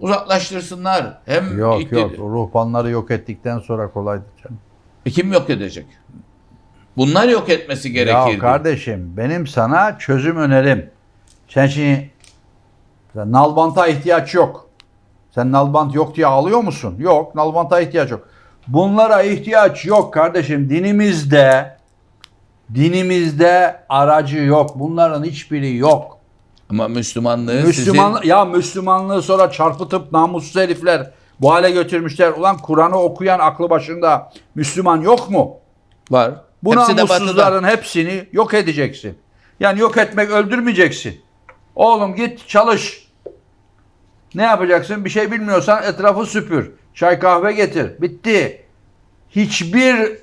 uzaklaştırsınlar. Hem Yok ikti- yok. Ruhbanları yok ettikten sonra kolaydı canım. E kim yok edecek? Bunlar yok etmesi Ya gerekirdi. kardeşim benim sana çözüm önerim. Sen şimdi nalbanta ihtiyaç yok. Sen nalbant yok diye ağlıyor musun? Yok. Nalbanta ihtiyaç yok. Bunlara ihtiyaç yok kardeşim. Dinimizde dinimizde aracı yok. Bunların hiçbiri yok. Ama Müslümanlığı Müslüman sizin ya Müslümanlığı sonra çarpıtıp namussuz herifler bu hale götürmüşler. Ulan Kur'an'ı okuyan aklı başında Müslüman yok mu? var. Bu Hepsi namussuzların hepsini yok edeceksin. Yani yok etmek öldürmeyeceksin. Oğlum git çalış. Ne yapacaksın? Bir şey bilmiyorsan etrafı süpür. Çay kahve getir. Bitti. Hiçbir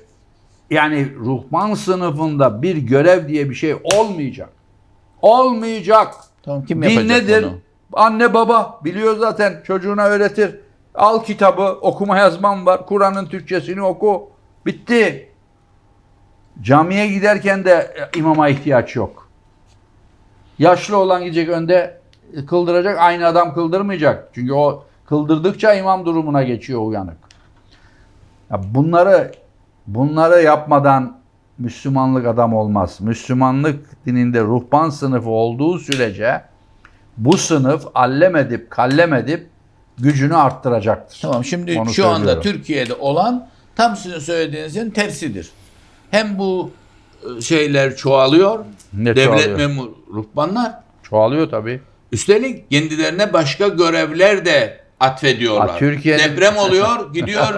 yani ruhban sınıfında bir görev diye bir şey olmayacak. Olmayacak. Tamam, kim Din nedir? bunu? Anne baba biliyor zaten çocuğuna öğretir. Al kitabı okuma yazmam var. Kur'an'ın Türkçesini oku. Bitti. Camiye giderken de e, imama ihtiyaç yok. Yaşlı olan gidecek önde e, kıldıracak. Aynı adam kıldırmayacak. Çünkü o kıldırdıkça imam durumuna geçiyor uyanık. Ya bunları bunları yapmadan Müslümanlık adam olmaz. Müslümanlık dininde ruhban sınıfı olduğu sürece bu sınıf allem edip kallem edip gücünü arttıracaktır. Tamam şimdi Onu şu anda söylüyorum. Türkiye'de olan tam sizin söylediğinizin tersidir. Hem bu e, şeyler çoğalıyor. Ne devlet çoğalıyor? memur ruhbanlar. Çoğalıyor tabii. Üstelik kendilerine başka görevler de atfediyorlar. Ha, Türkiye'nin- Deprem oluyor, gidiyor